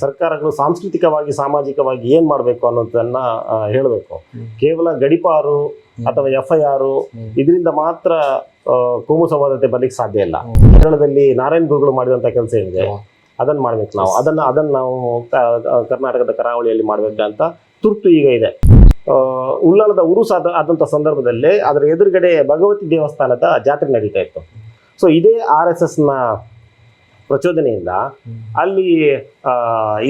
ಸರ್ಕಾರಗಳು ಸಾಂಸ್ಕೃತಿಕವಾಗಿ, ಸಾಮಾಜಿಕವಾಗಿ ಏನ್ ಮಾಡಬೇಕು ಅನ್ನೋದನ್ನ ಹೇಳಬೇಕು ಕೇವಲ ಗಡಿಪಾರು ಅಥವಾ ಎಫ್ ಐ ಆರ್. ಇದರಿಂದ ಮಾತ್ರ ಕೋಮು ಸಮಾನತೆ ಬರ್ಲಿಕ್ಕೆ ಸಾಧ್ಯ ಇಲ್ಲ. ಕೇರಳದಲ್ಲಿ ನಾರಾಯಣ್ ಗುರುಗಳು ಮಾಡಿದಂತ ಕೆಲಸ ಏನಿದೆ. ಅದನ್ನ ಮಾಡ್ಬೇಕು ನಾವು ಅದನ್ನ ಅದನ್ನ ನಾವು ಕರ್ನಾಟಕದ ಕರಾವಳಿಯಲ್ಲಿ ಮಾಡ್ಬೇಕಂತ ತುರ್ತು ಈಗ ಇದೆ ಉಳ್ಳಾಲದ ಉರುಸು ಆದ ಆದಂತ ಸಂದರ್ಭದಲ್ಲಿ ಅದರ ಎದುರುಗಡೆ ಭಗವತಿ ದೇವಸ್ಥಾನದ ಜಾತ್ರೆ ನಡೀತಾ ಇತ್ತು ಸೊ ಇದೇ ಆರ್ ಎಸ್ ಎಸ್ನ ಪ್ರಚೋದನೆಯಿಂದ ಅಲ್ಲಿ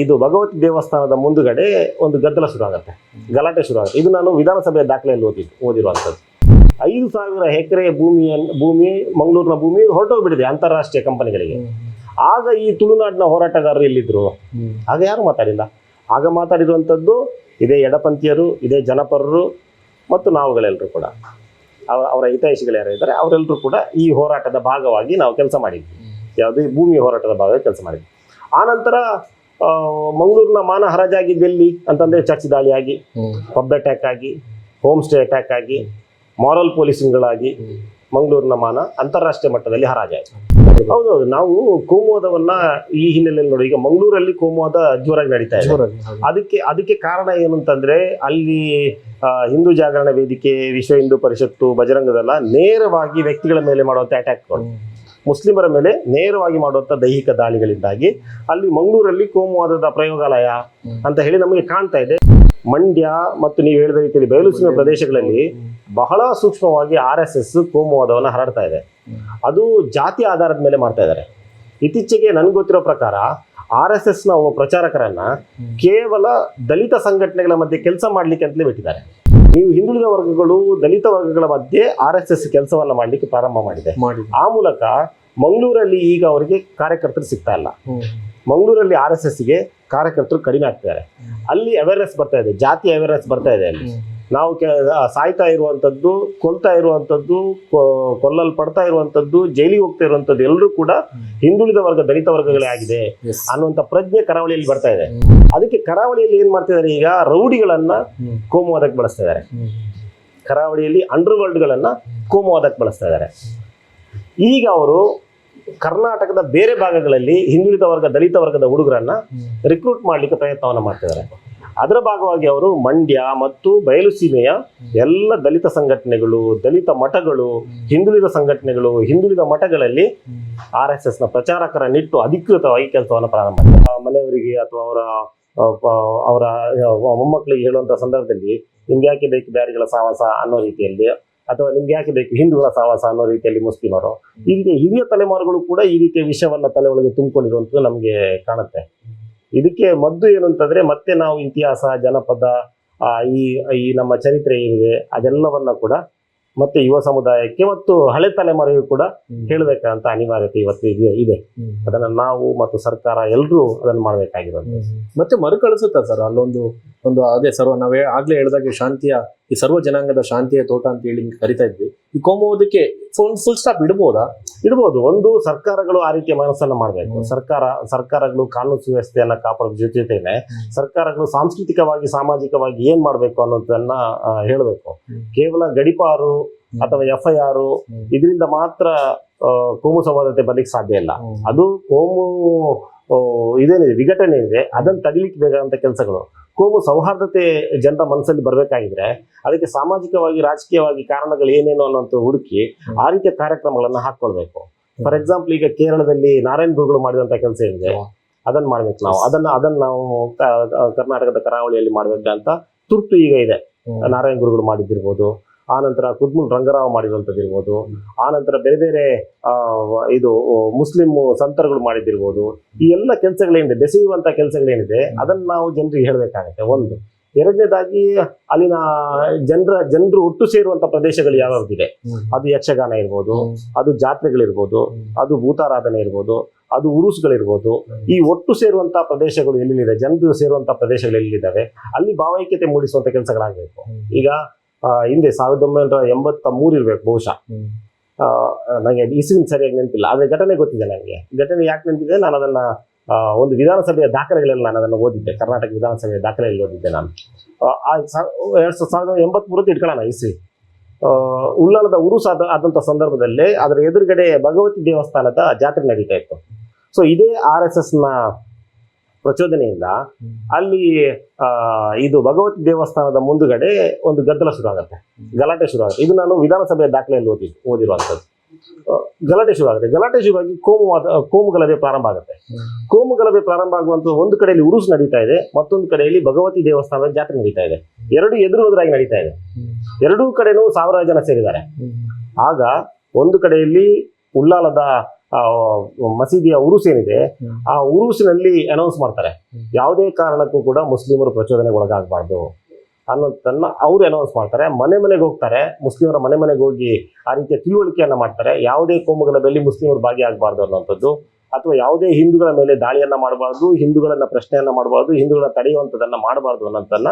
ಇದು ಭಗವತಿ ದೇವಸ್ಥಾನದ ಮುಂದುಗಡೆ ಒಂದು ಗದ್ದಲ ಶುರು ಆಗುತ್ತೆ ಗಲಾಟೆ ಶುರು ಆಗುತ್ತೆ ಇದು ನಾನು ವಿಧಾನಸಭೆಯ ದಾಖಲೆಯಲ್ಲಿ ಓದಿ ಓದಿರುವಂಥದ್ದು. ಐದು ಸಾವಿರ ಎಕರೆ ಭೂಮಿಯನ್ನು ಭೂಮಿ ಮಂಗಳೂರಿನ ಭೂಮಿ ಹೊರಟೋಗ್ಬಿಟ್ಟಿದೆ ಅಂತಾರಾಷ್ಟ್ರೀಯ ಕಂಪನಿಗಳಿಗೆ. ಆಗ ಈ ತುಳುನಾಡಿನ ಹೋರಾಟಗಾರರು ಎಲ್ಲಿದ್ರು? ಆಗ ಯಾರು ಮಾತಾಡಿಲ್ಲ. ಆಗ ಮಾತಾಡಿರುವಂಥದ್ದು ಇದೇ ಎಡಪಂಥೀಯರು ಇದೇ ಜನಪರರು ಮತ್ತು ನಾವುಗಳೆಲ್ಲರೂ ಕೂಡ. ಅವರ ಅವರ ಹಿತೈಷಿಗಳು ಯಾರು ಇದ್ದಾರೆ ಅವರೆಲ್ಲರೂ ಕೂಡ ಈ ಹೋರಾಟದ ಭಾಗವಾಗಿ ನಾವು ಕೆಲಸ ಮಾಡಿದ್ವಿ. ಯಾವುದು ಈ ಭೂಮಿ ಹೋರಾಟದ ಭಾಗವಾಗಿ ಕೆಲಸ ಮಾಡಿದ್ವಿ. ಆನಂತರ ಮಂಗಳೂರಿನ ಮಾನ ಹರಾಜಾಗಿದ್ದೆಲ್ಲಿ ಅಂತಂದ್ರೆ ಚರ್ಚ್ ದಾಳಿ ಆಗಿ ಪಬ್ ಅಟ್ಯಾಕ್ ಆಗಿ ಹೋಮ್ ಸ್ಟೇ ಅಟ್ಯಾಕ್ ಆಗಿ ಮಾರಲ್ ಪೊಲೀಸಿಂಗ್ಗಳಾಗಿ ಗಳಾಗಿ ಮಂಗಳೂರಿನ ಮಾನ ಅಂತಾರಾಷ್ಟ್ರೀಯ ಮಟ್ಟದಲ್ಲಿ ಹರಾಜಾಯಿತು. ಹೌದೌದು ನಾವು ಕೋಮುವಾದವನ್ನ ಈ ಹಿನ್ನೆಲೆಯಲ್ಲಿ ನೋಡಿ ಈಗ ಮಂಗಳೂರಲ್ಲಿ ಕೋಮುವಾದ ಜೋರಾಗಿ ನಡೀತಾ ಇದೆ. ಅದಕ್ಕೆ ಅದಕ್ಕೆ ಕಾರಣ ಏನು ಅಂತಂದ್ರೆ ಅಲ್ಲಿ ಹಿಂದೂ ಜಾಗರಣ ವೇದಿಕೆ ವಿಶ್ವ ಹಿಂದೂ ಪರಿಷತ್ತು ಬಜರಂಗದಲ್ಲ ನೇರವಾಗಿ ವ್ಯಕ್ತಿಗಳ ಮೇಲೆ ಮಾಡುವಂತ ಅಟ್ಯಾಕ್ಗಳು. ಮುಸ್ಲಿಮರ ಮೇಲೆ ನೇರವಾಗಿ ಮಾಡುವಂತ ದೈಹಿಕ ದಾಳಿಗಳಿಂದಾಗಿ ಅಲ್ಲಿ ಮಂಗಳೂರಲ್ಲಿ ಕೋಮುವಾದದ ಪ್ರಯೋಗಾಲಯ ಅಂತ ಹೇಳಿ ನಮಗೆ ಕಾಣ್ತಾ ಇದೆ. ಮಂಡ್ಯ ಮತ್ತು ನೀವು ಹೇಳಿದ ರೀತಿಯಲ್ಲಿ ಬಯಲುಸೀಮೆ ಪ್ರದೇಶಗಳಲ್ಲಿ ಬಹಳ ಸೂಕ್ಷ್ಮವಾಗಿ ಆರ್ ಎಸ್ ಎಸ್ ಕೋಮುವಾದವನ್ನು ಹರಡ್ತಾ ಇದೆ. ಅದು ಜಾತಿ ಆಧಾರದ ಮೇಲೆ ಮಾಡ್ತಾ ಇದ್ದಾರೆ. ಇತ್ತೀಚೆಗೆ ನನ್ಗೆ ಗೊತ್ತಿರೋ ಪ್ರಕಾರ ಆರ್ ಎಸ್ ಎಸ್ನ ನ ಒಬ್ಬ ಪ್ರಚಾರಕರನ್ನ ಕೇವಲ ದಲಿತ ಸಂಘಟನೆಗಳ ಮಧ್ಯೆ ಕೆಲಸ ಮಾಡ್ಲಿಕ್ಕೆ ಅಂತಲೇ ಬಿಟ್ಟಿದ್ದಾರೆ. ನೀವು ಹಿಂದುಳಿದ ವರ್ಗಗಳು ದಲಿತ ವರ್ಗಗಳ ಮಧ್ಯೆ ಆರ್ ಎಸ್ ಎಸ್ ಕೆಲಸವನ್ನ ಮಾಡ್ಲಿಕ್ಕೆ ಪ್ರಾರಂಭ ಮಾಡಿದೆ. ಆ ಮೂಲಕ ಮಂಗಳೂರಲ್ಲಿ ಈಗ ಅವರಿಗೆ ಕಾರ್ಯಕರ್ತರು ಸಿಗ್ತಾ ಇಲ್ಲ. ಮಂಗಳೂರಲ್ಲಿ ಆರ್ ಎಸ್ ಎಸ್ಗೆ ಕಾರ್ಯಕರ್ತರು ಕಡಿಮೆ ಆಗ್ತಿದ್ದಾರೆ ಅಲ್ಲಿ ಅವೇರ್ನೆಸ್ ಬರ್ತಾ ಇದೆ ಜಾತಿ ಅವೇರ್ನೆಸ್ ಬರ್ತಾ ಇದೆ ಅಲ್ಲಿ. ನಾವು ಕೆ ಸಾಯ್ತಾ ಇರುವಂಥದ್ದು ಕೊಲ್ತಾ ಇರುವಂಥದ್ದು ಕೊಲ್ಲಲ್ ಪಡ್ತಾ ಇರುವಂಥದ್ದು ಜೈಲಿಗೆ ಹೋಗ್ತಾ ಇರುವಂಥದ್ದು ಎಲ್ಲರೂ ಕೂಡ ಹಿಂದುಳಿದ ವರ್ಗ ದಲಿತ ವರ್ಗಗಳೇ ಆಗಿದೆ. ಅನ್ನುವಂಥ ಪ್ರಜ್ಞೆ ಕರಾವಳಿಯಲ್ಲಿ ಬರ್ತಾ ಇದೆ. ಅದಕ್ಕೆ ಕರಾವಳಿಯಲ್ಲಿ ಏನು ಮಾಡ್ತಾ ಇದ್ದಾರೆ ಈಗ? ರೌಡಿಗಳನ್ನ ಕೋಮುವಾದಕ್ಕೆ ಬಳಸ್ತಾ ಇದ್ದಾರೆ ಕರಾವಳಿಯಲ್ಲಿ ಅಂಡರ್ ವರ್ಲ್ಡ್ಗಳನ್ನು ಕೋಮುವಾದಕ್ಕೆ ಬಳಸ್ತಾ ಇದ್ದಾರೆ ಈಗ ಅವರು ಕರ್ನಾಟಕದ ಬೇರೆ ಭಾಗಗಳಲ್ಲಿ ಹಿಂದುಳಿದ ವರ್ಗ ದಲಿತ ವರ್ಗದ ಹುಡುಗರನ್ನ ರಿಕ್ರೂಟ್ ಮಾಡಲಿಕ್ಕೆ ಪ್ರಯತ್ನವನ್ನು ಮಾಡ್ತಿದ್ದಾರೆ ಅದರ ಭಾಗವಾಗಿ ಅವರು ಮಂಡ್ಯ ಮತ್ತು ಬಯಲು ಸೀಮೆಯ ಎಲ್ಲ ದಲಿತ ಸಂಘಟನೆಗಳು ದಲಿತ ಮಠಗಳು ಹಿಂದುಳಿದ ಸಂಘಟನೆಗಳು ಹಿಂದುಳಿದ ಮಠಗಳಲ್ಲಿ. ಆರ್ ಎಸ್ ಎಸ್ನ ಪ್ರಚಾರಕರ ನಿಟ್ಟು ಅಧಿಕೃತವಾಗಿ ಕೆಲಸವನ್ನು ಪ್ರಾರಂಭ ಮಾಡಿದ್ದಾರೆ ಆ ಮನೆಯವರಿಗೆ ಅಥವಾ ಅವರ ಅವರ ಮೊಮ್ಮಕ್ಕಳಿಗೆ ಹೇಳುವಂತ ಸಂದರ್ಭದಲ್ಲಿ ನಿಮ್ಗೆ ಯಾಕೆ ಬೇಕು ಬ್ಯಾರಿಗಳ ಸಾಹಸ ಅನ್ನೋ ರೀತಿಯಲ್ಲಿ ಅಥವಾ ನಿಮ್ಗೆ ಯಾಕೆ ಬೇಕು ಹಿಂದೂಗಳ ಸಾಹಸ ಅನ್ನೋ ರೀತಿಯಲ್ಲಿ ಮುಸ್ಲಿಮರು. ಈ ರೀತಿಯ ಹಿರಿಯ ತಲೆಮಾರುಗಳು ಕೂಡ ಈ ರೀತಿಯ ವಿಷಯವನ್ನ ತಲೆ ಒಳಗೆ ತುಂಬಿಕೊಂಡಿರುವಂಥದ್ದು ನಮಗೆ ಕಾಣುತ್ತೆ. ಇದಕ್ಕೆ ಮದ್ದು ಏನು ಅಂತಂದ್ರೆ ಮತ್ತೆ ನಾವು ಇತಿಹಾಸ ಜನಪದ ಈ ಈ ನಮ್ಮ ಚರಿತ್ರೆ ಏನಿದೆ ಅದೆಲ್ಲವನ್ನ ಕೂಡ ಮತ್ತೆ ಯುವ ಸಮುದಾಯಕ್ಕೆ ಮತ್ತು ಹಳೆ ತಲೆಮಾರಿಗೂ ಕೂಡ. ಹೇಳಬೇಕಂತ ಅನಿವಾರ್ಯತೆ ಇವತ್ತು ಇದೆ. ಅದನ್ನ ನಾವು ಮತ್ತು ಸರ್ಕಾರ ಎಲ್ಲರೂ ಅದನ್ನ ಮಾಡಬೇಕಾಗಿರೋದು. ಮತ್ತೆ ಮರುಕಳಿಸುತ್ತಾ ಸರ್ ಅಲ್ಲೊಂದು ಒಂದು ಅದೇ ಸರ್ವ ನಾವೇ ಆಗ್ಲೇ ಹೇಳಿದಾಗೆ ಶಾಂತಿಯ ಈ ಸರ್ವ ಜನಾಂಗದ ಶಾಂತಿಯ ತೋಟ ಅಂತ ಹೇಳಿ ಕರಿತಾ ಇದ್ವಿ. ಈ ಕೋಮುವುದಕ್ಕೆ ಫುಲ್ ಫುಲ್ ಸ್ಟಾಪ್ ಇಡ್ಬೋದಾ? ಇಡ್ಬೋದು. ಒಂದು ಸರ್ಕಾರಗಳು ಆ ರೀತಿಯ ಮನಸ್ಸನ್ನ ಮಾಡಬೇಕು. ಸರ್ಕಾರ ಸರ್ಕಾರಗಳು ಕಾನೂನು ಸುವ್ಯವಸ್ಥೆಯನ್ನ ಜೊತೆ ಜೊತೆನೆ ಸರ್ಕಾರಗಳು ಸಾಂಸ್ಕೃತಿಕವಾಗಿ ಸಾಮಾಜಿಕವಾಗಿ ಏನ್ ಮಾಡಬೇಕು ಅನ್ನೋದನ್ನ ಹೇಳಬೇಕು. ಕೇವಲ ಗಡಿಪಾರು ಅಥವಾ ಎಫ್ ಐ ಆರ್ ಇದರಿಂದ ಮಾತ್ರ ಕೋಮು ಸಂವಾದತೆ ಬರ್ಲಿಕ್ಕೆ ಸಾಧ್ಯ ಇಲ್ಲ. ಅದು ಕೋಮು ಇದೇನಿದೆ ವಿಘಟನೆ ಇದೆ. ಅದನ್ನು ತಡಿಲಿಕ್ಕೆ ಬೇಕಾದಂತ ಕೆಲಸಗಳು. ಕೋಮು ಸೌಹಾರ್ದತೆ ಜನರ ಮನಸ್ಸಲ್ಲಿ ಬರಬೇಕಾಗಿದ್ರೆ ಅದಕ್ಕೆ ಸಾಮಾಜಿಕವಾಗಿ ರಾಜಕೀಯವಾಗಿ ಕಾರಣಗಳು ಏನೇನು ಅನ್ನೋಂಥ ಹುಡುಕಿ ಆ ರೀತಿಯ ಕಾರ್ಯಕ್ರಮಗಳನ್ನ ಹಾಕೊಳ್ಬೇಕು ಫಾರ್ ಎಕ್ಸಾಂಪಲ್ ಈಗ ಕೇರಳದಲ್ಲಿ ನಾರಾಯಣ್ ಗುರುಗಳು ಮಾಡಿದಂತ ಕೆಲಸ ಏನಿದೆ ಅದನ್ನು ಮಾಡ್ಬೇಕು ನಾವು. ಅದನ್ನ ಅದನ್ನ ನಾವು ಕರ್ನಾಟಕದ ಕರಾವಳಿಯಲ್ಲಿ ಮಾಡ್ಬೇಕಂತ ತುರ್ತು ಈಗ ಇದೆ. ನಾರಾಯಣ್ ಗುರುಗಳು ಮಾಡಿದ್ದಿರ್ಬೋದು. ಆ ನಂತರ ಕುದ್ಮುಲ್ ರಂಗರಾವ್ ಮಾಡಿರುವಂಥದ್ದು ಇರ್ಬೋದು. ಆ ನಂತರ ಬೇರೆ ಬೇರೆ ಇದು ಮುಸ್ಲಿಂ ಸಂತರುಗಳು ಮಾಡಿದ್ದಿರ್ಬೋದು. ಈ ಎಲ್ಲ ಕೆಲಸಗಳೇನಿದೆ ಬೆಸೆಯುವಂತ ಕೆಲಸಗಳೇನಿದೆ ಅದನ್ನ ನಾವು ಜನರಿಗೆ ಹೇಳಬೇಕಾಗತ್ತೆ. ಒಂದು ಎರಡನೇದಾಗಿ ಅಲ್ಲಿನ ಜನರ ಜನರು ಒಟ್ಟು ಸೇರುವಂತ ಪ್ರದೇಶಗಳು ಯಾವ್ಯಾವ್ದಿದೆ. ಅದು ಯಕ್ಷಗಾನ ಇರ್ಬೋದು ಅದು ಜಾತ್ರೆಗಳಿರ್ಬೋದು. ಅದು ಭೂತಾರಾಧನೆ ಇರ್ಬೋದು ಅದು ಉರುಸುಗಳಿರ್ಬೋದು. ಈ ಒಟ್ಟು ಸೇರುವಂತ ಪ್ರದೇಶಗಳು ಎಲ್ಲಿದೆ ಜನರು ಸೇರುವಂತ ಪ್ರದೇಶಗಳು ಎಲ್ಲಿದ್ದಾವೆ? ಅಲ್ಲಿ ಭಾವೈಕ್ಯತೆ ಮೂಡಿಸುವಂತ ಕೆಲಸಗಳಾಗಬೇಕು. ಈಗ ಹಿಂದೆ ಸಾವಿರದ ಒಂಬೈನೂರ ಎಂಬತ್ತ ಮೂರು ಇರ್ಬೇಕು ಬಹುಶಃ. ನನಗೆ ಇಸುವಿನ ಸರಿಯಾಗಿ ನೆನಪಿಲ್ಲ ಆದರೆ ಘಟನೆ ಗೊತ್ತಿದೆ ನನಗೆ ಘಟನೆ ಯಾಕೆ ನೆನಪಿದೆ? ನಾನು ಅದನ್ನ ಒಂದು ವಿಧಾನಸಭೆಯ ದಾಖಲೆಗಳಲ್ಲಿ ನಾನು ಅದನ್ನು ಓದಿದ್ದೆ ಕರ್ನಾಟಕ ವಿಧಾನಸಭೆಯ ದಾಖಲೆಯಲ್ಲಿ ಓದಿದ್ದೆ ನಾನು. ಎರಡ್ ಸಾವಿರದ ಸಾವಿರದ ಎಂಬತ್ ಮೂರದ್ದು ಇಟ್ಕೊಳ್ಳೋಣ ಇಸ್ವಿ ಉಳ್ಳಾಲದ ಆದಂಥ ಆದ ಆದಂತ ಸಂದರ್ಭದಲ್ಲಿ ಅದರ ಎದುರುಗಡೆ ಭಗವತಿ ದೇವಸ್ಥಾನದ ಜಾತ್ರೆ ನಡೀತಾ ಇತ್ತು. ಸೊ ಇದೇ ಆರ್ ಎಸ್ ಎಸ್ನ ನ ಪ್ರಚೋದನೆಯಿಂದ ಅಲ್ಲಿ ಇದು ಭಗವತಿ ದೇವಸ್ಥಾನದ ಮುಂದುಗಡೆ ಒಂದು ಗದ್ದಲ ಶುರು ಆಗುತ್ತೆ ಗಲಾಟೆ ಶುರು ಆಗುತ್ತೆ ಇದು ನಾನು ವಿಧಾನಸಭೆಯ ದಾಖಲೆಯಲ್ಲಿ ಓದಿ ಓದಿರುವಂಥದ್ದು. ಗಲಾಟೆ ಶುರು ಆಗುತ್ತೆ ಗಲಾಟೆ ಶುರುವಾಗಿ ಕೋಮುವಾದ ಕೋಮು ಗಲಭೆ ಪ್ರಾರಂಭ ಆಗುತ್ತೆ. ಕೋಮು ಗಲಭೆ ಪ್ರಾರಂಭ ಆಗುವಂತ ಒಂದು ಕಡೆಯಲ್ಲಿ ಉರುಸು ನಡೀತಾ ಇದೆ ಮತ್ತೊಂದು ಕಡೆಯಲ್ಲಿ ಭಗವತಿ ದೇವಸ್ಥಾನದ ಜಾತ್ರೆ ನಡೀತಾ ಇದೆ. ಎರಡು ಎದುರು ಎದುರಾಗಿ ನಡೀತಾ ಇದೆ. ಎರಡೂ ಕಡೆನೂ ಸಾವಿರಾರು ಜನ ಸೇರಿದ್ದಾರೆ. ಆಗ ಒಂದು ಕಡೆಯಲ್ಲಿ ಉಳ್ಳಾಲದ ಮಸೀದಿಯ ಉರುಸ್ ಏನಿದೆ ಆ ಉರುಸಿನಲ್ಲಿ ಅನೌನ್ಸ್ ಮಾಡ್ತಾರೆ. ಯಾವುದೇ ಕಾರಣಕ್ಕೂ ಕೂಡ ಮುಸ್ಲಿಮರು ಪ್ರಚೋದನೆಗೆ ಒಳಗಾಗಬಾರ್ದು ಅನ್ನೋದನ್ನ ಅವರು ಅನೌನ್ಸ್ ಮಾಡ್ತಾರೆ. ಮನೆ ಮನೆಗೆ ಹೋಗ್ತಾರೆ. ಮುಸ್ಲಿಮರ ಮನೆ ಮನೆಗೆ ಹೋಗಿ ಆ ರೀತಿಯ ತಿಳುವಳಿಕೆಯನ್ನ ಮಾಡ್ತಾರೆ. ಯಾವುದೇ ಕೋಮುಗಲಭೆಯಲ್ಲಿ ಮುಸ್ಲಿಮರು ಭಾಗಿಯಾಗಬಾರ್ದು ಅನ್ನುವಂಥದ್ದು ಅಥವಾ ಯಾವುದೇ ಹಿಂದೂಗಳ ಮೇಲೆ ದಾಳಿಯನ್ನ ಮಾಡಬಾರ್ದು ಹಿಂದೂಗಳನ್ನ ಪ್ರಶ್ನೆಯನ್ನ ಮಾಡಬಾರ್ದು ಹಿಂದೂಗಳ ತಡೆಯುವಂಥದ್ದನ್ನ ಮಾಡಬಾರ್ದು ಅನ್ನೋದನ್ನ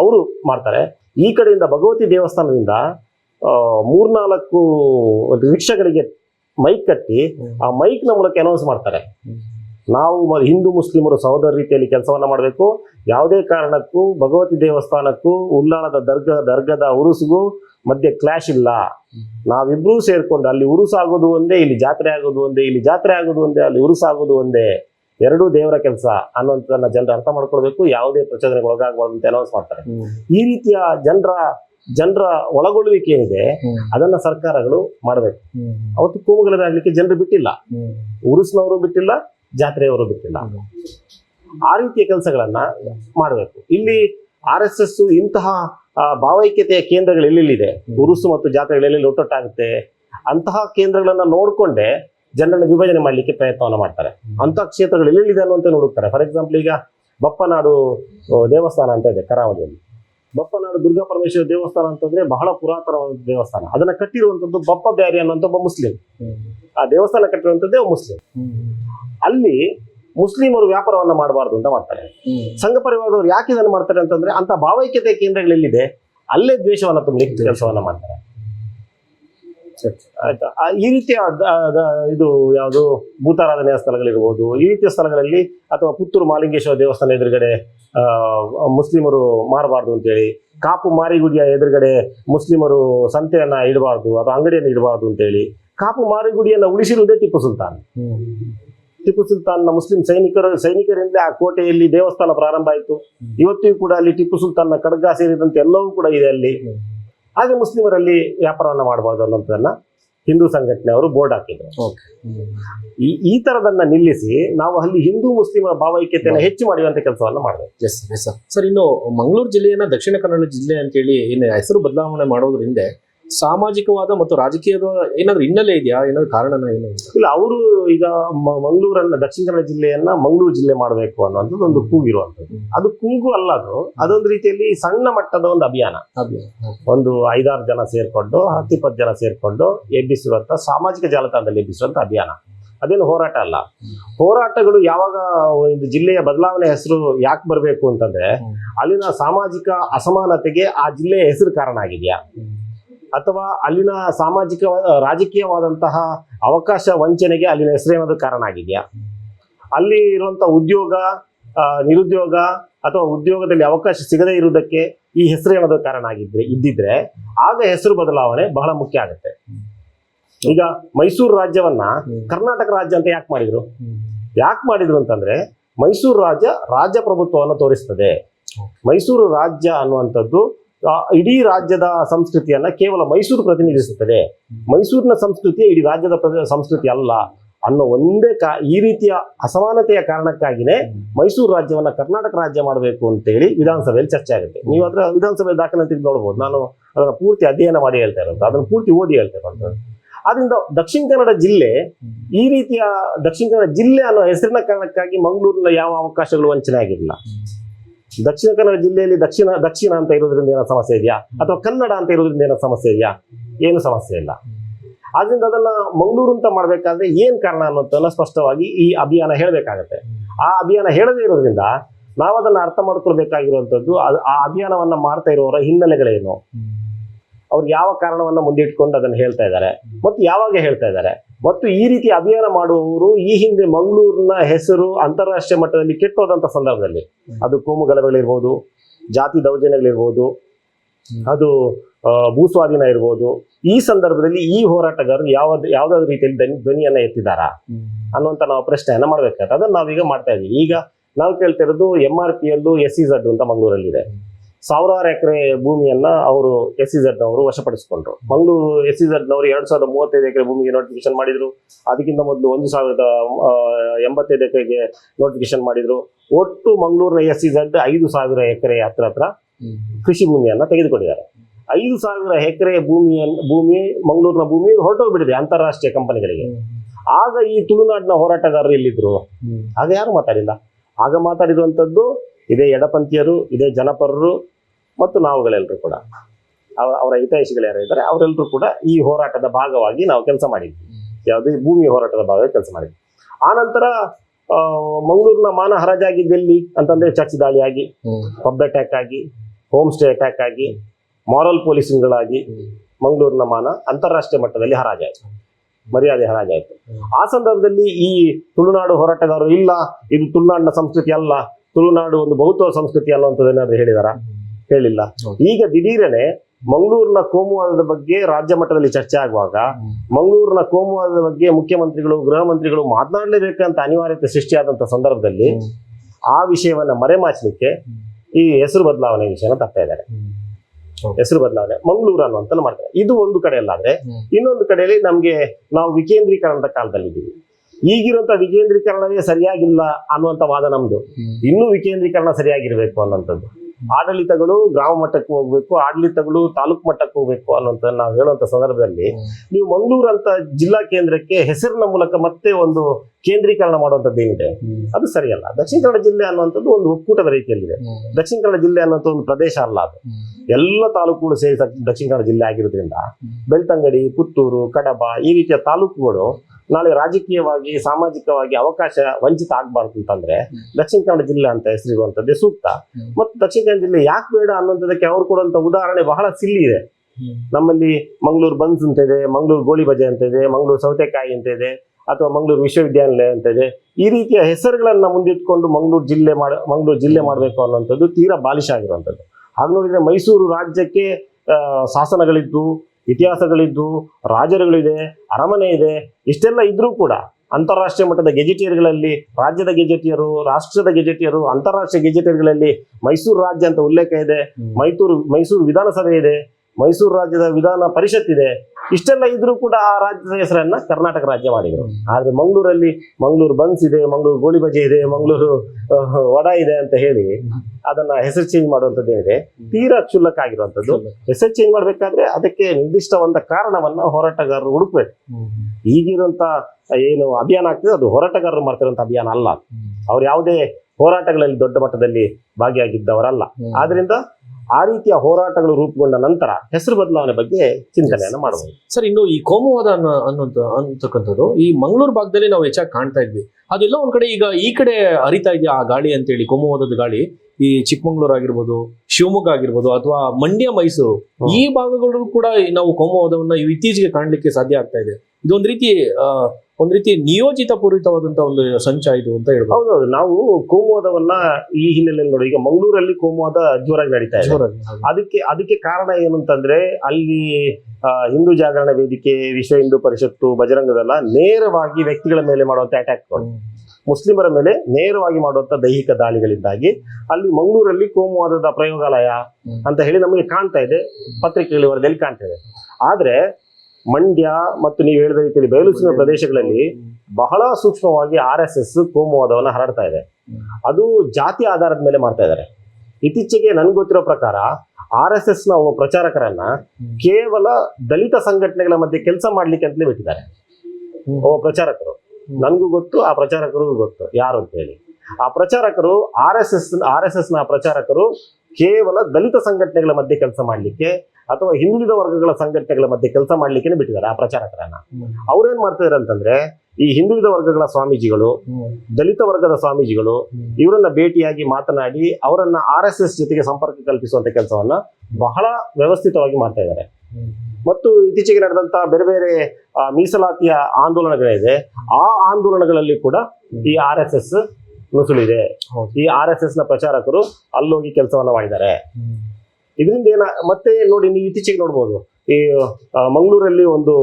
ಅವರು ಮಾಡ್ತಾರೆ. ಈ ಕಡೆಯಿಂದ ಭಗವತಿ ದೇವಸ್ಥಾನದಿಂದ ಮೂರ್ನಾಲ್ಕು ರಿಕ್ಷಾಗಳಿಗೆ ಮೈಕ್ ಕಟ್ಟಿ ಆ ಮೈಕ್ನ ಮೂಲಕ ಅನೌನ್ಸ್ ಮಾಡ್ತಾರೆ. ನಾವು ಹಿಂದೂ ಮುಸ್ಲಿಮರು ಸಹೋದರ ರೀತಿಯಲ್ಲಿ ಕೆಲಸವನ್ನ ಮಾಡಬೇಕು. ಯಾವುದೇ ಕಾರಣಕ್ಕೂ ಭಗವತಿ ದೇವಸ್ಥಾನಕ್ಕೂ ಉಲ್ಲಾಳದ ದರ್ಗ ದರ್ಗದ ಉರುಸುಗೂ ಮಧ್ಯೆ ಕ್ಲಾಶ್ ಇಲ್ಲ. ನಾವಿಬ್ಬರೂ ಸೇರ್ಕೊಂಡು ಅಲ್ಲಿ ಉರುಸು ಆಗೋದು ಒಂದೇ ಇಲ್ಲಿ ಜಾತ್ರೆ ಆಗೋದು ಒಂದೇ ಇಲ್ಲಿ ಜಾತ್ರೆ ಆಗೋದು ಒಂದೇ ಅಲ್ಲಿ ಉರುಸು ಆಗೋದು ಒಂದೇ. ಎರಡೂ ದೇವರ ಕೆಲಸ ಅನ್ನೋದನ್ನ ಜನರು ಅರ್ಥ ಮಾಡ್ಕೊಳ್ಬೇಕು. ಯಾವುದೇ ಪ್ರಚೋದನೆಗೆ ಒಳಗಾಗಬಾರ್ದು ಅಂತ ಅನೌನ್ಸ್ ಮಾಡ್ತಾರೆ. ಈ ರೀತಿಯ ಜನರ ಜನರ ಒಳಗೊಳ್ಳುವಿಕೆ ಏನಿದೆ ಅದನ್ನ ಸರ್ಕಾರಗಳು ಮಾಡಬೇಕು. ಅವತ್ತು ಕೋಮುಗಲಭೆ ಜನರು ಬಿಟ್ಟಿಲ್ಲ. ಉರುಸ್ನವರು ಬಿಟ್ಟಿಲ್ಲ ಜಾತ್ರೆಯವರು ಬಿಟ್ಟಿಲ್ಲ. ಆ ರೀತಿಯ ಕೆಲಸಗಳನ್ನ ಮಾಡಬೇಕು. ಇಲ್ಲಿ ಆರ್ ಎಸ್ ಎಸ್ ಇಂತಹ ಭಾವೈಕ್ಯತೆಯ ಕೇಂದ್ರಗಳು ಎಲ್ಲೆಲ್ಲಿದೆ? ಉರುಸು ಮತ್ತು ಜಾತ್ರೆಗಳು ಎಲ್ಲೆಲ್ಲಿ ಒಟ್ಟೊಟ್ಟಾಗುತ್ತೆ? ಅಂತಹ ಕೇಂದ್ರಗಳನ್ನ ನೋಡಿಕೊಂಡೆ ಜನರನ್ನು ವಿಭಜನೆ ಮಾಡಲಿಕ್ಕೆ ಪ್ರಯತ್ನವನ್ನ ಮಾಡ್ತಾರೆ. ಅಂತಹ ಕ್ಷೇತ್ರಗಳು ಎಲ್ಲೆಲ್ಲಿದೆ ಅನ್ನುವಂತ ನೋಡುತ್ತಾರೆ. ಫಾರ್ ಎಕ್ಸಾಂಪಲ್ ಈಗ ಬಪ್ಪನಾಡು ದೇವಸ್ಥಾನ ಅಂತ ಇದೆ ಕರಾವಳಿಯಲ್ಲಿ. ಬಪ್ಪನಾಡು ದುರ್ಗಾ ಪರಮೇಶ್ವರ ದೇವಸ್ಥಾನ ಅಂತಂದ್ರೆ ಬಹಳ ಪುರಾತನವಾದ ದೇವಸ್ಥಾನ. ಅದನ್ನ ಕಟ್ಟಿರುವಂತದ್ದು ಬಪ್ಪ ಬ್ಯಾರಿ ಅನ್ನುವಂಥ ಒಬ್ಬ ಮುಸ್ಲಿಂ. ಆ ದೇವಸ್ಥಾನ ಕಟ್ಟಿರುವಂತದ್ದೇ ಮುಸ್ಲಿಂ. ಅಲ್ಲಿ ಮುಸ್ಲಿಮರು ವ್ಯಾಪಾರವನ್ನ ಮಾಡಬಾರ್ದು ಅಂತ ಮಾಡ್ತಾರೆ. ಸಂಘ ಪರಿವಾರದವರು ಯಾಕೆ ಇದನ್ನು ಮಾಡ್ತಾರೆ ಅಂತಂದ್ರೆ ಅಂತ ಭಾವೈಕ್ಯತೆ ಕೇಂದ್ರಗಳೆಲ್ಲಿದೆ ಅಲ್ಲೇ ದ್ವೇಷವನ್ನ ತುಂಬಲಿಕ್ಕೆ ಕೆಲಸವನ್ನ ಮಾಡ್ತಾರೆ. ಆಯ್ತಾ? ಈ ರೀತಿಯ ಇದು ಯಾವುದು ಭೂತಾರಾಧನೆಯ ಸ್ಥಳಗಳಿರ್ಬೋದು ಈ ರೀತಿಯ ಸ್ಥಳಗಳಲ್ಲಿ ಅಥವಾ ಪುತ್ತೂರು ಮಾಲಿಂಗೇಶ್ವರ ದೇವಸ್ಥಾನ ಎದುರುಗಡೆ ಮುಸ್ಲಿಮರು ಮಾರಬಾರ್ದು ಅಂತೇಳಿ ಕಾಪು ಮಾರಿಗುಡಿಯ ಎದುರುಗಡೆ ಮುಸ್ಲಿಮರು ಸಂತೆಯನ್ನ ಇಡಬಾರ್ದು ಅಥವಾ ಅಂಗಡಿಯನ್ನು ಇಡಬಾರ್ದು ಅಂತೇಳಿ ಕಾಪು ಮಾರಿಗುಡಿಯನ್ನು ಉಳಿಸಿರುವುದೇ ಟಿಪ್ಪು ಸುಲ್ತಾನ್. ಟಿಪ್ಪು ಸುಲ್ತಾನ್ನ ಮುಸ್ಲಿಂ ಸೈನಿಕರು ಸೈನಿಕರಿಂದ ಆ ಕೋಟೆಯಲ್ಲಿ ದೇವಸ್ಥಾನ ಪ್ರಾರಂಭ ಆಯಿತು. ಇವತ್ತಿಗೂ ಕೂಡ ಅಲ್ಲಿ ಟಿಪ್ಪು ಸುಲ್ತಾನ್ನ ಖಡ್ಗ ಸೇರಿದಂತೆ ಎಲ್ಲವೂ ಕೂಡ ಇದೆ ಅಲ್ಲಿ. ಹಾಗೆ ಮುಸ್ಲಿಮರಲ್ಲಿ ವ್ಯಾಪಾರವನ್ನ ಮಾಡಬಾರ್ದು ಅನ್ನೋದನ್ನ ಹಿಂದೂ ಸಂಘಟನೆಯವರು ಬೋರ್ಡ್ ಹಾಕಿದ್ರು. ಈ ಈ ತರದನ್ನ ನಿಲ್ಲಿಸಿ ನಾವು ಅಲ್ಲಿ ಹಿಂದೂ ಮುಸ್ಲಿಮರ ಭಾವೈಕ್ಯತೆಯನ್ನು ಹೆಚ್ಚು ಮಾಡುವಂತ ಕೆಲಸವನ್ನ ಮಾಡಬೇಕು. ಎಸ್ ಸರ್ ಸರ್ ಇನ್ನು ಮಂಗಳೂರು ಜಿಲ್ಲೆಯನ್ನ ದಕ್ಷಿಣ ಕನ್ನಡ ಜಿಲ್ಲೆ ಅಂತೇಳಿ ಏನು ಹೆಸರು ಬದಲಾವಣೆ ಮಾಡೋದ್ರ ಹಿಂದೆ ಸಾಮಾಜಿಕವಾದ ಮತ್ತು ರಾಜಕೀಯದ ಏನಾದ್ರು ಹಿನ್ನೆಲೆ ಇದೆಯಾ? ಏನಾದ್ರು ಕಾರಣನ ಏನು ಇಲ್ಲ ಅವರು ಈಗ ಮಂಗಳೂರನ್ನ ದಕ್ಷಿಣ ಕನ್ನಡ ಜಿಲ್ಲೆಯನ್ನ ಮಂಗಳೂರು ಜಿಲ್ಲೆ ಮಾಡಬೇಕು ಅನ್ನೋದು ಒಂದು ಕೂಗಿರುವಂಥದ್ದು. ಅದು ಕೂಗು ಅಲ್ಲ ಅದು. ಅದೊಂದು ರೀತಿಯಲ್ಲಿ ಸಣ್ಣ ಮಟ್ಟದ ಒಂದು ಅಭಿಯಾನ. ಒಂದು ಐದಾರು ಜನ ಸೇರ್ಕೊಂಡು ಹತ್ತಿಪ್ಪತ್ತು ಜನ ಸೇರ್ಕೊಂಡು ಎಬ್ಬಿಸುವಂತ ಸಾಮಾಜಿಕ ಜಾಲತಾಣದಲ್ಲಿ ಎಬ್ಬಿಸುವಂತ ಅಭಿಯಾನ. ಅದೇನು ಹೋರಾಟ ಅಲ್ಲ. ಹೋರಾಟಗಳು ಯಾವಾಗ ಒಂದು ಜಿಲ್ಲೆಯ ಬದಲಾವಣೆ ಹೆಸರು ಯಾಕೆ ಬರಬೇಕು ಅಂತಂದ್ರೆ ಅಲ್ಲಿನ ಸಾಮಾಜಿಕ ಅಸಮಾನತೆಗೆ ಆ ಜಿಲ್ಲೆಯ ಹೆಸರು ಕಾರಣ ಆಗಿದೆಯಾ? ಅಥವಾ ಅಲ್ಲಿನ ಸಾಮಾಜಿಕ ರಾಜಕೀಯವಾದಂತಹ ಅವಕಾಶ ವಂಚನೆಗೆ ಅಲ್ಲಿನ ಹೆಸರೇನೋದು ಕಾರಣ ಆಗಿದೆಯಾ? ಅಲ್ಲಿ ಇರುವಂತಹ ಉದ್ಯೋಗ ನಿರುದ್ಯೋಗ ಅಥವಾ ಉದ್ಯೋಗದಲ್ಲಿ ಅವಕಾಶ ಸಿಗದೇ ಇರುವುದಕ್ಕೆ ಈ ಹೆಸರು ಕಾರಣ ಆಗಿದ್ರೆ ಇದ್ದಿದ್ರೆ ಆಗ ಹೆಸರು ಬದಲಾವಣೆ ಬಹಳ ಮುಖ್ಯ ಆಗುತ್ತೆ. ಈಗ ಮೈಸೂರು ರಾಜ್ಯವನ್ನ ಕರ್ನಾಟಕ ರಾಜ್ಯ ಅಂತ ಯಾಕೆ ಮಾಡಿದ್ರು? ಯಾಕೆ ಮಾಡಿದ್ರು ಅಂತಂದ್ರೆ ಮೈಸೂರು ರಾಜ್ಯ ರಾಜ್ಯ ಪ್ರಭುತ್ವವನ್ನು ತೋರಿಸ್ತದೆ. ಮೈಸೂರು ರಾಜ್ಯ ಅನ್ನುವಂಥದ್ದು ಇಡೀ ರಾಜ್ಯದ ಸಂಸ್ಕೃತಿಯನ್ನ ಕೇವಲ ಮೈಸೂರು ಪ್ರತಿನಿಧಿಸುತ್ತದೆ. ಮೈಸೂರಿನ ಸಂಸ್ಕೃತಿ ಇಡೀ ರಾಜ್ಯದ ಸಂಸ್ಕೃತಿ ಅಲ್ಲ. ಅನ್ನೋ ಒಂದೇ ಕಾ, ಈ ರೀತಿಯ ಅಸಮಾನತೆಯ ಕಾರಣಕ್ಕಾಗಿನೇ ಮೈಸೂರು ರಾಜ್ಯವನ್ನ ಕರ್ನಾಟಕ ರಾಜ್ಯ ಮಾಡಬೇಕು ಅಂತೇಳಿ ವಿಧಾನಸಭೆಯಲ್ಲಿ ಚರ್ಚೆ ಆಗುತ್ತೆ. ನೀವು ಅದರ ವಿಧಾನಸಭೆ ದಾಖಲೆ ಅಂತ ನೋಡ್ಬೋದು. ನಾನು ಅದನ್ನ ಪೂರ್ತಿ ಅಧ್ಯಯನ ಮಾಡಿ ಹೇಳ್ತಾ ಇರೋದು. ಅದನ್ನು ಪೂರ್ತಿ ಓದಿ ಹೇಳ್ತಾ ಇರೋದು. ಆದ್ರಿಂದ ದಕ್ಷಿಣ ಕನ್ನಡ ಜಿಲ್ಲೆ ಈ ರೀತಿಯ ದಕ್ಷಿಣ ಕನ್ನಡ ಜಿಲ್ಲೆ ಅನ್ನೋ ಹೆಸರಿನ ಕಾರಣಕ್ಕಾಗಿ ಮಂಗಳೂರಿನ ಯಾವ ಅವಕಾಶಗಳು ವಂಚನೆ ಆಗಿರಲಿಲ್ಲ ದಕ್ಷಿಣ ಕನ್ನಡ ಜಿಲ್ಲೆಯಲ್ಲಿ ದಕ್ಷಿಣ ದಕ್ಷಿಣ ಅಂತ ಇರೋದ್ರಿಂದ ಏನೋ ಸಮಸ್ಯೆ ಇದೆಯಾ? ಅಥವಾ ಕನ್ನಡ ಅಂತ ಇರೋದ್ರಿಂದ ಏನೋ ಸಮಸ್ಯೆ ಇದೆಯಾ? ಏನು ಸಮಸ್ಯೆ ಇಲ್ಲ. ಆದ್ರಿಂದ ಅದನ್ನ ಮಂಗಳೂರು ಅಂತ ಮಾಡ್ಬೇಕಾದ್ರೆ ಏನ್ ಕಾರಣ ಅನ್ನೋದನ್ನ ಸ್ಪಷ್ಟವಾಗಿ ಈ ಅಭಿಯಾನ ಹೇಳಬೇಕಾಗತ್ತೆ. ಆ ಅಭಿಯಾನ ಹೇಳದೇ ಇರೋದ್ರಿಂದ ನಾವು ಅದನ್ನ ಅರ್ಥ ಮಾಡ್ಕೊಳ್ಬೇಕಾಗಿರುವಂತದ್ದು ಅದು- ಆ ಅಭಿಯಾನವನ್ನ ಮಾಡ್ತಾ ಇರೋರ ಹಿನ್ನೆಲೆಗಳೇನು? ಅವ್ರು ಯಾವ ಕಾರಣವನ್ನ ಮುಂದಿಟ್ಕೊಂಡು ಅದನ್ನ ಹೇಳ್ತಾ ಇದ್ದಾರೆ. ಮತ್ತು ಯಾವಾಗ ಹೇಳ್ತಾ ಇದ್ದಾರೆ? ಮತ್ತು ಈ ರೀತಿ ಅಭಿಯಾನ ಮಾಡುವವರು ಈ ಹಿಂದೆ ಮಂಗಳೂರಿನ ಹೆಸರು ಅಂತಾರಾಷ್ಟ್ರೀಯ ಮಟ್ಟದಲ್ಲಿ ಕೆಟ್ಟೋದಂತ ಸಂದರ್ಭದಲ್ಲಿ. ಅದು ಕೋಮು ಗಲಭೆಗಳಿರ್ಬೋದು ಜಾತಿ ದೌರ್ಜನ್ಯಗಳಿರ್ಬೋದು ಅದು ಭೂ ಭೂಸ್ವಾಧೀನ ಇರ್ಬೋದು. ಈ ಸಂದರ್ಭದಲ್ಲಿ ಈ ಹೋರಾಟಗಾರರು ಯಾವ ಯಾವ್ದಾದ್ರು ರೀತಿಯಲ್ಲಿ ಧ್ವನಿ ಧ್ವನಿಯನ್ನ ಎತ್ತಿದಾರಾ ಅನ್ನುವಂತ ನಾವು ಪ್ರಶ್ನೆಯನ್ನ ಮಾಡ್ಬೇಕಾಗ್ತದೆ ಅದನ್ನ ನಾವೀಗ ಮಾಡ್ತಾ ಇದ್ದೀವಿ ಈಗ ನಾವು ಕೇಳ್ತಿರೋದು M R P L S C Z ಅಂತ ಮಂಗಳೂರಲ್ಲಿದೆ. ಸಾವಿರಾರು ಎಕರೆ ಭೂಮಿಯನ್ನ ಅವರು ಎಸ್ ಸಿ ನವರು ವಶಪಡಿಸಿಕೊಂಡ್ರು. ಮಂಗಳೂರು ಎಸ್ ನವರು ಎರಡ್ ಸಾವಿರದ ಮೂವತ್ತೈದು ಎಕರೆ ಭೂಮಿಗೆ ನೋಟಿಫಿಕೇಶನ್ ಮಾಡಿದ್ರು. ಅದಕ್ಕಿಂತ ಮೊದಲು ಒಂದು ಸಾವಿರದ ಎಂಬತ್ತೈದು ಎಕರೆಗೆ ನೋಟಿಫಿಕೇಶನ್ ಮಾಡಿದ್ರು. ಒಟ್ಟು ಮಂಗಳೂರಿನ ಎಸ್ ಸಿ ಐದು ಸಾವಿರ ಎಕರೆ ಹತ್ರ ಹತ್ರ ಕೃಷಿ ಭೂಮಿಯನ್ನ ತೆಗೆದುಕೊಂಡಿದ್ದಾರೆ. ಐದು ಸಾವಿರ ಎಕರೆ ಭೂಮಿಯನ್ನು ಭೂಮಿ ಮಂಗಳೂರಿನ ಭೂಮಿ ಹೊರಟೋಗ್ಬಿಟ್ಟಿದೆ ಅಂತಾರಾಷ್ಟ್ರೀಯ ಕಂಪನಿಗಳಿಗೆ. ಆಗ ಈ ತುಳುನಾಡಿನ ಹೋರಾಟಗಾರರು ಇಲ್ಲಿದ್ರು ಆಗ ಯಾರು ಮಾತಾಡಿಲ್ಲ? ಆಗ ಮಾತಾಡಿರುವಂಥದ್ದು ಇದೇ ಎಡಪಂಥೀಯರು ಇದೇ ಜನಪರರು ಮತ್ತು ನಾವುಗಳೆಲ್ಲರೂ ಕೂಡ. ಅವ- ಅವರ ಹಿತೈಷಿಗಳು ಯಾರು ಇದ್ದಾರೆ ಅವರೆಲ್ಲರೂ ಕೂಡ ಈ ಹೋರಾಟದ ಭಾಗವಾಗಿ ನಾವು ಕೆಲಸ ಮಾಡಿದ್ವಿ. ಯಾವುದೇ ಭೂಮಿ ಹೋರಾಟದ ಭಾಗವಾಗಿ ಕೆಲಸ ಮಾಡಿದ್ವಿ. ಆನಂತರ ನಂತರ ಮಂಗಳೂರಿನ ಮಾನ ಹರಾಜಾಗಿದ್ದೆಲ್ಲಿ ಅಂತಂದ್ರೆ ಚರ್ಚ್ ದಾಳಿಯಾಗಿ ಪಬ್ ಅಟ್ಯಾಕ್ ಆಗಿ ಹೋಮ್ ಸ್ಟೇ ಅಟ್ಯಾಕ್ ಆಗಿ ಮಾರಲ್ ಪೊಲೀಸಿಂಗ್ಗಳಾಗಿ ಮಂಗಳೂರಿನ ಮಾನ ಅಂತಾರಾಷ್ಟ್ರೀಯ ಮಟ್ಟದಲ್ಲಿ ಹರಾಜಾಯಿತು. ಮರ್ಯಾದೆ ಹರಾಜಾಯಿತು. ಆ ಸಂದರ್ಭದಲ್ಲಿ ಈ ತುಳುನಾಡು ಹೋರಾಟಗಾರರು ಇಲ್ಲ ಇದು ತುಳುನಾಡಿನ ಸಂಸ್ಕೃತಿ ಅಲ್ಲ ತುಳುನಾಡು ಒಂದು ಬಹುತ್ವ ಸಂಸ್ಕೃತಿ ಅನ್ನುವಂಥದ್ದೇನಾದ್ರು ಹೇಳಿದಾರ? ಹೇಳಿಲ್ಲ. ಈಗ ದಿಢೀರನೆ ಮಂಗಳೂರಿನ ಕೋಮುವಾದದ ಬಗ್ಗೆ ರಾಜ್ಯ ಮಟ್ಟದಲ್ಲಿ ಚರ್ಚೆ ಆಗುವಾಗ ಮಂಗಳೂರಿನ ಕೋಮುವಾದದ ಬಗ್ಗೆ ಮುಖ್ಯಮಂತ್ರಿಗಳು ಗೃಹ ಮಂತ್ರಿಗಳು ಮಾತನಾಡಲೇಬೇಕಂತ ಅನಿವಾರ್ಯತೆ ಸೃಷ್ಟಿಯಾದಂತ ಸಂದರ್ಭದಲ್ಲಿ ಆ ವಿಷಯವನ್ನ ಮರೆಮಾಚಲಿಕ್ಕೆ ಈ ಹೆಸರು ಬದಲಾವಣೆ ವಿಷಯನ ತರ್ತಾ ಇದ್ದಾರೆ. ಹೆಸರು ಬದಲಾವಣೆ ಮಂಗಳೂರು ಅನ್ನುವಂತ ಮಾಡ್ತಾರೆ. ಇದು ಒಂದು ಕಡೆಯಲ್ಲಾದ್ರೆ ಇನ್ನೊಂದು ಕಡೆಯಲ್ಲಿ ನಮ್ಗೆ ನಾವು ವಿಕೇಂದ್ರೀಕರಣದ ಕಾಲದಲ್ಲಿದ್ದೀವಿ. ಈಗಿರುವಂತ ವಿಕೇಂದ್ರೀಕರಣವೇ ಸರಿಯಾಗಿಲ್ಲ ಅನ್ನುವಂತ ವಾದ ನಮ್ದು. ಇನ್ನೂ ವಿಕೇಂದ್ರೀಕರಣ ಸರಿಯಾಗಿರ್ಬೇಕು ಅನ್ನುವಂಥದ್ದು. ಆಡಳಿತಗಳು ಗ್ರಾಮ ಮಟ್ಟಕ್ಕೆ ಹೋಗ್ಬೇಕು ಆಡಳಿತಗಳು ತಾಲೂಕು ಮಟ್ಟಕ್ಕೆ ಹೋಗ್ಬೇಕು ಅನ್ನೋಂಥ ನಾವು ಹೇಳುವಂಥ ಸಂದರ್ಭದಲ್ಲಿ ನೀವು ಮಂಗಳೂರು ಅಂತ ಜಿಲ್ಲಾ ಕೇಂದ್ರಕ್ಕೆ ಹೆಸರಿನ ಮೂಲಕ ಮತ್ತೆ ಒಂದು ಕೇಂದ್ರೀಕರಣ ಮಾಡುವಂಥದ್ದು ಏನಿದೆ? ಅದು ಸರಿಯಲ್ಲ. ದಕ್ಷಿಣ ಕನ್ನಡ ಜಿಲ್ಲೆ ಅನ್ನುವಂಥದ್ದು ಒಂದು ಒಕ್ಕೂಟದ ರೀತಿಯಲ್ಲಿದೆ. ದಕ್ಷಿಣ ಕನ್ನಡ ಜಿಲ್ಲೆ ಅನ್ನೋಂಥ ಒಂದು ಪ್ರದೇಶ ಅಲ್ಲ ಅದು. ಎಲ್ಲ ತಾಲೂಕುಗಳು ಸೇರಿ ದಕ್ಷಿಣ ಕನ್ನಡ ಜಿಲ್ಲೆ ಆಗಿರೋದ್ರಿಂದ ಬೆಳ್ತಂಗಡಿ ಪುತ್ತೂರು ಕಡಬ ಈ ರೀತಿಯ ತಾಲೂಕುಗಳು ನಾಳೆ ರಾಜಕೀಯವಾಗಿ ಸಾಮಾಜಿಕವಾಗಿ ಅವಕಾಶ ವಂಚಿತ ಆಗಬಾರ್ದು ಅಂತಂದ್ರೆ ದಕ್ಷಿಣ ಕನ್ನಡ ಜಿಲ್ಲೆ ಅಂತ ಹೆಸರಿರುವಂತದ್ದೇ ಸೂಕ್ತ. ಮತ್ತು ದಕ್ಷಿಣ ಕನ್ನಡ ಜಿಲ್ಲೆ ಯಾಕೆ ಬೇಡ ಅನ್ನೋದಕ್ಕೆ ಅವ್ರು ಕೊಡುವಂತ ಉದಾಹರಣೆ ಬಹಳ ಸಿಲ್ಲಿ ಇದೆ. ನಮ್ಮಲ್ಲಿ ಮಂಗಳೂರು ಬನ್ಸ್ ಅಂತ ಇದೆ ಮಂಗಳೂರು ಗೋಳಿ ಬಜೆ ಅಂತ ಇದೆ ಮಂಗಳೂರು ಸೌತೆಕಾಯಿ ಅಂತ ಇದೆ ಅಥವಾ ಮಂಗಳೂರು ವಿಶ್ವವಿದ್ಯಾನಿಲಯ ಅಂತ ಇದೆ. ಈ ರೀತಿಯ ಹೆಸರುಗಳನ್ನ ಮುಂದಿಟ್ಕೊಂಡು ಮಂಗಳೂರು ಜಿಲ್ಲೆ ಮಾಡ ಮಂಗಳೂರು ಜಿಲ್ಲೆ ಮಾಡಬೇಕು ಅನ್ನುವಂಥದ್ದು ತೀರಾ ಬಾಲಿಶ ಆಗಿರುವಂಥದ್ದು. ಹಾಗೆ ನೋಡಿದ್ರೆ ಮೈಸೂರು ರಾಜ್ಯಕ್ಕೆ ಆ, ಶಾಸನಗಳಿದ್ದು ಇತಿಹಾಸಗಳಿದ್ದು ರಾಜರುಗಳಿದೆ ಅರಮನೆ ಇದೆ ಇಷ್ಟೆಲ್ಲ ಇದ್ರೂ ಕೂಡ ಅಂತಾರಾಷ್ಟ್ರೀಯ ಮಟ್ಟದ ಗೆಜೆಟಿಯರ್ಗಳಲ್ಲಿ ರಾಜ್ಯದ ಗೆಜೆಟಿಯರು ರಾಷ್ಟ್ರದ ಗೆಜೆಟಿಯರು ಅಂತಾರಾಷ್ಟ್ರೀಯ ಗೆಜೆಟಿಯರ್ಗಳಲ್ಲಿ ಮೈಸೂರು ರಾಜ್ಯ ಅಂತ ಉಲ್ಲೇಖ ಇದೆ ಮೈಸೂರು ಮೈಸೂರು ವಿಧಾನಸಭೆ ಇದೆ. ಮೈಸೂರು ರಾಜ್ಯದ ವಿಧಾನ ಪರಿಷತ್ ಇದೆ. ಇಷ್ಟೆಲ್ಲ ಇದ್ರೂ ಕೂಡ ಆ ರಾಜ್ಯದ ಹೆಸರನ್ನ ಕರ್ನಾಟಕ ರಾಜ್ಯ ಮಾಡಿದ್ರು. ಆದ್ರೆ ಮಂಗಳೂರಲ್ಲಿ ಮಂಗಳೂರು ಬನ್ಸ್ ಇದೆ ಮಂಗಳೂರು ಗೋಳಿಬಜೆ ಇದೆ ಮಂಗಳೂರು ವಡ ಇದೆ ಅಂತ ಹೇಳಿ ಅದನ್ನ ಹೆಸರು ಚೇಂಜ್ ಮಾಡುವಂಥದ್ದು ಏನಿದೆ ತೀರಾ ಕ್ಷುಲ್ಲಕ ಆಗಿರುವಂಥದ್ದು. ಹೆಸರು ಚೇಂಜ್ ಮಾಡ್ಬೇಕಾದ್ರೆ ಅದಕ್ಕೆ ನಿರ್ದಿಷ್ಟವಾದ ಕಾರಣವನ್ನ ಹೋರಾಟಗಾರರು ಹುಡುಕ್ಬೇಕು. ಈಗಿರುವಂತ ಏನು ಅಭಿಯಾನ ಆಗ್ತದೆ ಅದು ಹೋರಾಟಗಾರರು ಮಾಡ್ತಿರುವಂತ ಅಭಿಯಾನ ಅಲ್ಲ. ಅವ್ರು ಯಾವುದೇ ಹೋರಾಟಗಳಲ್ಲಿ ದೊಡ್ಡ ಮಟ್ಟದಲ್ಲಿ ಭಾಗಿಯಾಗಿದ್ದವರಲ್ಲ. ಆದ್ರಿಂದ ಆ ರೀತಿಯ ಹೋರಾಟಗಳು ರೂಪುಗೊಂಡ ನಂತರ ಹೆಸರು ಬದಲಾವಣೆ ಬಗ್ಗೆ ಚಿಂತನೆಯನ್ನು ಮಾಡಬಹುದು. ಸರ್ ಇನ್ನು ಈ ಕೋಮುವಾದ ಅನ್ನೋ ಅನ್ನೋಂಥ ಅಂತಕ್ಕಂಥದ್ದು ಈ ಮಂಗಳೂರು ಭಾಗದಲ್ಲಿ ನಾವು ಹೆಚ್ಚಾಗಿ ಕಾಣ್ತಾ ಇದ್ವಿ. ಅದೆಲ್ಲ ಒಂದ್ ಕಡೆ ಈಗ ಈ ಕಡೆ ಅರಿತಾ ಇದೆಯಾ ಆ ಗಾಳಿ ಅಂತೇಳಿ ಕೋಮುವಾದದ ಗಾಳಿ? ಈ ಚಿಕ್ಕಮಂಗ್ಳೂರ್ ಆಗಿರ್ಬೋದು ಶಿವಮೊಗ್ಗ ಆಗಿರ್ಬೋದು ಅಥವಾ ಮಂಡ್ಯ ಮೈಸೂರು ಈ ಭಾಗಗಳು ಕೂಡ ನಾವು ಕೋಮುವಾದವನ್ನ ಇತ್ತೀಚೆಗೆ ಕಾಣಲಿಕ್ಕೆ ಸಾಧ್ಯ ಆಗ್ತಾ ಇದೆ. ಇದೊಂದ್ ರೀತಿ ಒಂದು ಒಂದ್ ರೀತಿ ನಿಯೋಜಿತ ಪೂರಿತವಾದಂತ ಒಂದು ಸಂಚ ಇದು ಅಂತ ಹೇಳ್ಬೋದು. ಹೌದೌದು. ನಾವು ಕೋಮುವಾದವನ್ನ ಈ ಹಿನ್ನೆಲೆಯಲ್ಲಿ ನೋಡಿ ಈಗ ಮಂಗಳೂರಲ್ಲಿ ಕೋಮುವಾದ ಜೋರಾಗಿ ನಡೀತಾ ಇದೆ. ಅದಕ್ಕೆ ಅದಕ್ಕೆ ಕಾರಣ ಏನು ಅಂತಂದ್ರೆ ಅಲ್ಲಿ ಹಿಂದೂ ಜಾಗರಣ ವೇದಿಕೆ ವಿಶ್ವ ಹಿಂದೂ ಪರಿಷತ್ತು ಬಜರಂಗದಲ್ಲ ನೇರವಾಗಿ ವ್ಯಕ್ತಿಗಳ ಮೇಲೆ ಮಾಡುವಂತ ಅಟ್ಯಾಕ್. ಮುಸ್ಲಿಮರ ಮೇಲೆ ನೇರವಾಗಿ ಮಾಡುವಂತ ದೈಹಿಕ ದಾಳಿಗಳಿಂದಾಗಿ ಅಲ್ಲಿ ಮಂಗಳೂರಲ್ಲಿ ಕೋಮುವಾದದ ಪ್ರಯೋಗಾಲಯ ಅಂತ ಹೇಳಿ ನಮಗೆ ಕಾಣ್ತಾ ಇದೆ ಪತ್ರಿಕೆಗಳ ವರದಿಯಲ್ಲಿ ಕಾಣ್ತಾ ಇದೆ. ಆದ್ರೆ ಮಂಡ್ಯ ಮತ್ತು ನೀವು ಹೇಳಿದ ರೀತಿಯಲ್ಲಿ ಬಯಲುಸೀಮೆ ಪ್ರದೇಶಗಳಲ್ಲಿ ಬಹಳ ಸೂಕ್ಷ್ಮವಾಗಿ ಆರ್ ಎಸ್ ಎಸ್ ಕೋಮುವಾದವನ್ನು ಹರಡ್ತಾ ಇದೆ. ಅದು ಜಾತಿ ಆಧಾರದ ಮೇಲೆ ಮಾಡ್ತಾ ಇದ್ದಾರೆ. ಇತ್ತೀಚೆಗೆ ನನ್ಗೆ ಗೊತ್ತಿರೋ ಪ್ರಕಾರ ಆರ್ ಎಸ್ ಎಸ್ನ ಒಬ್ಬ ಪ್ರಚಾರಕರನ್ನ ಕೇವಲ ದಲಿತ ಸಂಘಟನೆಗಳ ಮಧ್ಯೆ ಕೆಲಸ ಮಾಡ್ಲಿಕ್ಕೆ ಅಂತಲೇ ಬಿಟ್ಟಿದ್ದಾರೆ. ಒಬ್ಬ ಪ್ರಚಾರಕರು. ನನ್ಗೂ ಗೊತ್ತು ಆ ಪ್ರಚಾರಕರಿಗೂ ಗೊತ್ತು ಯಾರು ಅಂತ ಹೇಳಿ. ಆ ಪ್ರಚಾರಕರು R S S R S ಎಸ್ನ ನ ಪ್ರಚಾರಕರು ಕೇವಲ ದಲಿತ ಸಂಘಟನೆಗಳ ಮಧ್ಯೆ ಕೆಲಸ ಮಾಡ್ಲಿಕ್ಕೆ ಅಥವಾ ಹಿಂದುಳಿದ ವರ್ಗಗಳ ಸಂಘಟನೆಗಳ ಮಧ್ಯೆ ಕೆಲಸ ಮಾಡ್ಲಿಕ್ಕೆ ಬಿಟ್ಟಿದ್ದಾರೆ ಆ ಪ್ರಚಾರಕರನ್ನ. ಅವ್ರೇನ್ ಮಾಡ್ತಿದಾರೆ ಅಂತಂದ್ರೆ ಈ ಹಿಂದುಳಿದ ವರ್ಗಗಳ ಸ್ವಾಮೀಜಿಗಳು ದಲಿತ ವರ್ಗದ ಸ್ವಾಮೀಜಿಗಳು ಇವರನ್ನ ಭೇಟಿಯಾಗಿ ಮಾತನಾಡಿ ಅವರನ್ನ ಆರ್ ಎಸ್ ಎಸ್ ಜೊತೆಗೆ ಸಂಪರ್ಕ ಕಲ್ಪಿಸುವಂತ ಕೆಲಸವನ್ನ ಬಹಳ ವ್ಯವಸ್ಥಿತವಾಗಿ ಮಾಡ್ತಾ ಇದ್ದಾರೆ. ಮತ್ತು ಇತ್ತೀಚೆಗೆ ನಡೆದಂತಹ ಬೇರೆ ಬೇರೆ ಮೀಸಲಾತಿಯ ಆಂದೋಲನಗಳಿದೆ ಆ ಆಂದೋಲನಗಳಲ್ಲಿ ಕೂಡ ಈ ಆರ್ ಎಸ್ ಎಸ್ ನುಸುಳಿದೆ. ಈ ಆರ್ ಎಸ್ ಎಸ್ನ ಪ್ರಚಾರಕರು ಅಲ್ಲೋಗಿ ಕೆಲಸವನ್ನ ಮಾಡಿದ್ದಾರೆ. ಇದರಿಂದ ಏನ ಮತ್ತೆ ನೋಡಿ ನೀವು ಇತ್ತೀಚೆಗೆ ನೋಡ್ಬೋದು ಈ ಮಂಗಳೂರಲ್ಲಿ ಒಂದು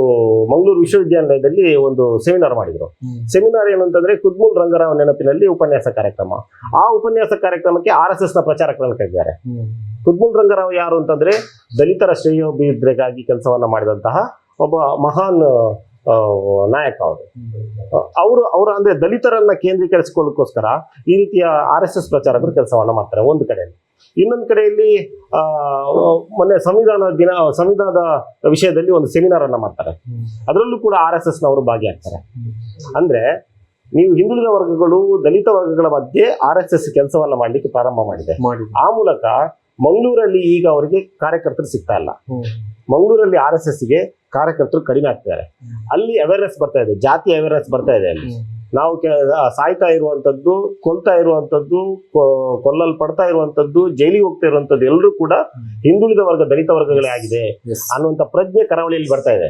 ಮಂಗಳೂರು ವಿಶ್ವವಿದ್ಯಾನಿಲಯದಲ್ಲಿ ಒಂದು ಸೆಮಿನಾರ್ ಮಾಡಿದ್ರು. ಸೆಮಿನಾರ್ ಏನಂತಂದ್ರೆ ಕುದ್ಮೂಲ್ ರಂಗರಾವ್ ನೆನಪಿನಲ್ಲಿ ಉಪನ್ಯಾಸ ಕಾರ್ಯಕ್ರಮ. ಆ ಉಪನ್ಯಾಸ ಕಾರ್ಯಕ್ರಮಕ್ಕೆ ಆರ್ ಎಸ್ ಎಸ್ನ ಪ್ರಚಾರಕರನ್ನು ಕರೆದಿದ್ದಾರೆ ಕುದ್ಮೂಲ್ ರಂಗರಾವ್ ಯಾರು ಅಂತಂದ್ರೆ ದಲಿತರ ಶ್ರೇಯೋಭಿವೃದ್ಧಿಗಾಗಿ ಕೆಲಸವನ್ನ ಮಾಡಿದಂತಹ ಒಬ್ಬ ಮಹಾನ್ ನಾಯಕ ಅವರು. ಅವರು ಅವರು ಅಂದ್ರೆ ದಲಿತರನ್ನ ಕೇಂದ್ರೀಕರಿಸಿಕೊಳ್ಳೋಕ್ಕೋಸ್ಕರ ಈ ರೀತಿಯ ಆರ್ ಎಸ್ ಎಸ್ ಪ್ರಚಾರಕರು ಕೆಲಸವನ್ನ ಮಾಡ್ತಾರೆ ಒಂದು ಕಡೆಯಲ್ಲಿ. ಇನ್ನೊಂದು ಕಡೆಯಲ್ಲಿ ಆ ಮೊನ್ನೆ ಸಂವಿಧಾನ ದಿನ ಸಂವಿಧಾನದ ವಿಷಯದಲ್ಲಿ ಒಂದು ಸೆಮಿನಾರ್ ಅನ್ನ ಮಾಡ್ತಾರೆ. ಅದರಲ್ಲೂ ಕೂಡ ಆರ್ ಎಸ್ ಎಸ್ ನವರು ಭಾಗಿಯಾಗ್ತಾರೆ. ಅಂದ್ರೆ ನೀವು ಹಿಂದುಳಿದ ವರ್ಗಗಳು ದಲಿತ ವರ್ಗಗಳ ಮಧ್ಯೆ ಆರ್ ಎಸ್ ಎಸ್ ಕೆಲಸವನ್ನ ಮಾಡ್ಲಿಕ್ಕೆ ಪ್ರಾರಂಭ ಮಾಡಿದೆ. ಆ ಮೂಲಕ ಮಂಗಳೂರಲ್ಲಿ ಈಗ ಅವರಿಗೆ ಕಾರ್ಯಕರ್ತರು ಸಿಗ್ತಾ ಇಲ್ಲ. ಮಂಗಳೂರಲ್ಲಿ ಆರ್ ಎಸ್ಗೆ ಕಾರ್ಯಕರ್ತರು ಕಡಿಮೆ ಆಗ್ತಿದ್ದಾರೆ ಅಲ್ಲಿ ಅವೇರ್ನೆಸ್ ಬರ್ತಾ ಇದೆ ಜಾತಿ ಅವೇರ್ನೆಸ್ ಬರ್ತಾ ಇದೆ ಅಲ್ಲಿ. ನಾವು ಸಾಯ್ತಾ ಇರುವಂಥದ್ದು ಕೊಲ್ತಾ ಇರುವಂಥದ್ದು ಕೊಲ್ಲಲ್ಪಡ್ತಾ ಇರುವಂಥದ್ದು ಜೈಲಿಗೆ ಹೋಗ್ತಾ ಇರುವಂಥದ್ದು ಎಲ್ಲರೂ ಕೂಡ ಹಿಂದುಳಿದ ವರ್ಗ ದಲಿತ ವರ್ಗಗಳೇ ಆಗಿದೆ ಅನ್ನುವಂಥ ಪ್ರಜ್ಞೆ ಕರಾವಳಿಯಲ್ಲಿ ಬರ್ತಾ ಇದೆ.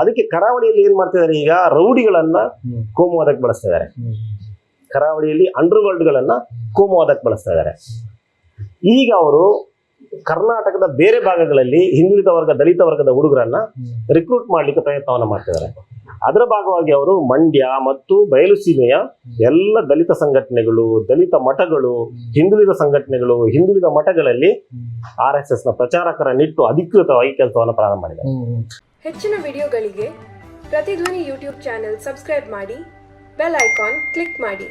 ಅದಕ್ಕೆ ಕರಾವಳಿಯಲ್ಲಿ ಏನ್ ಮಾಡ್ತಿದ್ದಾರೆ ಈಗ? ರೌಡಿಗಳನ್ನ ಕೋಮುವಾದಕ್ಕೆ ಬಳಸ್ತಾ ಇದ್ದಾರೆ ಕರಾವಳಿಯಲ್ಲಿ ಅಂಡರ್ ವರ್ಲ್ಡ್ ಗಳನ್ನ ಕೋಮುವಾದಕ್ಕೆ ಬಳಸ್ತಾ ಇದ್ದಾರೆ ಈಗ ಅವರು ಕರ್ನಾಟಕದ ಬೇರೆ ಭಾಗಗಳಲ್ಲಿ ಹಿಂದುಳಿದ ವರ್ಗ ದಲಿತ ವರ್ಗದ ಹುಡುಗರನ್ನ ರಿಕ್ರೂಟ್ ಮಾಡ್ಲಿಕ್ಕೆ ಪ್ರಯತ್ನವನ್ನ ಮಾಡ್ತಿದ್ದಾರೆ ಅದರ ಭಾಗವಾಗಿ ಅವರು ಮಂಡ್ಯ ಮತ್ತು ಬಯಲು ಸೀಮೆಯ ಎಲ್ಲ ದಲಿತ ಸಂಘಟನೆಗಳು ದಲಿತ ಮಠಗಳು ಹಿಂದುಳಿದ ಸಂಘಟನೆಗಳು ಹಿಂದುಳಿದ ಮಠಗಳಲ್ಲಿ ಆರ್ ಎಸ್ ಎಸ್ನ ಪ್ರಚಾರಕರನ್ನಿಟ್ಟು ಅಧಿಕೃತವಾಗಿ ಕೆಲಸವನ್ನು ಪ್ರಾರಂಭ ಮಾಡಿದೆ ಹೆಚ್ಚಿನ ವಿಡಿಯೋಗಳಿಗೆ ಪ್ರತಿಧ್ವನಿ ಯೂಟ್ಯೂಬ್ ಚಾನೆಲ್ ಸಬ್ಸ್ಕ್ರೈಬ್ ಮಾಡಿ ಬೆಲ್ ಐಕಾನ್ ಕ್ಲಿಕ್ ಮಾಡಿ.